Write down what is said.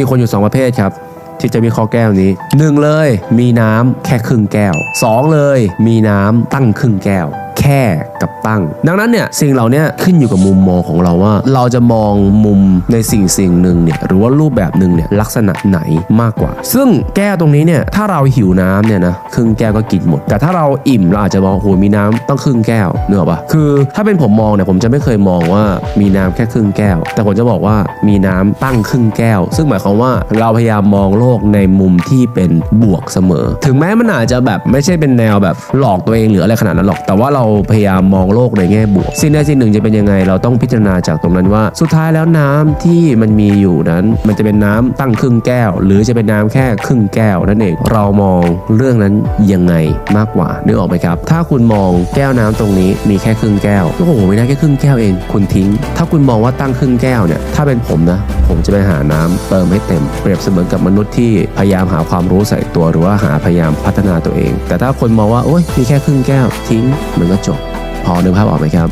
มีคนอยู่ 2 ประเภทครับ ที่จะมีข้อแก้วนี้หนึ่งเลย มีน้ำแค่ครึ่งแก้วสองเลย มีน้ำตั้งครึ่งแก้ว แค่กับตั้ง ดังนั้นเนี่ยสิ่งเหล่านี้ขึ้นอยู่กับมุมมองของเราว่า เราจะมองมุมในสิ่งสิ่งหนึ่งเนี่ยหรือว่ารูปแบบหนึ่งเนี่ยลักษณะไหนมากกว่า ซึ่งแก้วตรงนี้เนี่ยถ้าเราหิวน้ำเนี่ยนะครึ่งแก้วก็กินหมด แต่ถ้าเราอิ่มเราอาจจะมองโหมีน้ำต้องครึ่งแก้วเนกอะปะคือถ้าเป็นผมมองเนี่ยผมจะไม่เคยมองว่ามีน้ำแค่ครึ่งแก้ว แต่ผมจะบอกว่ามีน้ำตั้งครึ่งแก้ว ซึ่งหมายความว่าเราพยายามมองโลกในมุมที่เป็นบวกเสมอ ถึงแม้มันอาจจะแบบไม่ใช่เป็นแนวแบบหลอกตัวเองหรืออะไรขนาดนั้นหรอกแต่ว่าเราพยายามมองโลกในแง่บวก สิ่งใดสิ่งหนึ่งจะเป็นยังไง เราต้องพิจารณาจากตรงนั้นว่า สุดท้ายแล้วน้ำที่มันมีอยู่นั้น มันจะเป็นน้ำตั้งครึ่งแก้ว หรือจะเป็นน้ำแค่ครึ่งแก้วนั่นเองเรามองเรื่องนั้นยังไงมากกว่านึกออกไหมครับ ถ้าคุณมองแก้วน้ำตรงนี้มีแค่ครึ่งแก้วโอ้โหไม่ได้แค่ครึ่งแก้วเอง คุณทิ้ง ถ้าคุณมองว่าตั้งครึ่งแก้วเนี่ยถ้าเป็นผมนะ ผมจะไปหาน้ำเติมให้เต็ม เปรียบเสมือนกับมนุษย์ที่พยายามหาความรู้ใส่ตัวหรือว่าหาพยายามพัฒนาตัวเอง แต่ถ้าคนมองว่าโอ๊ยมีแค่ครึ่งแก้วทิ้งมันก็จบ พอนึกภาพออกไหมครับ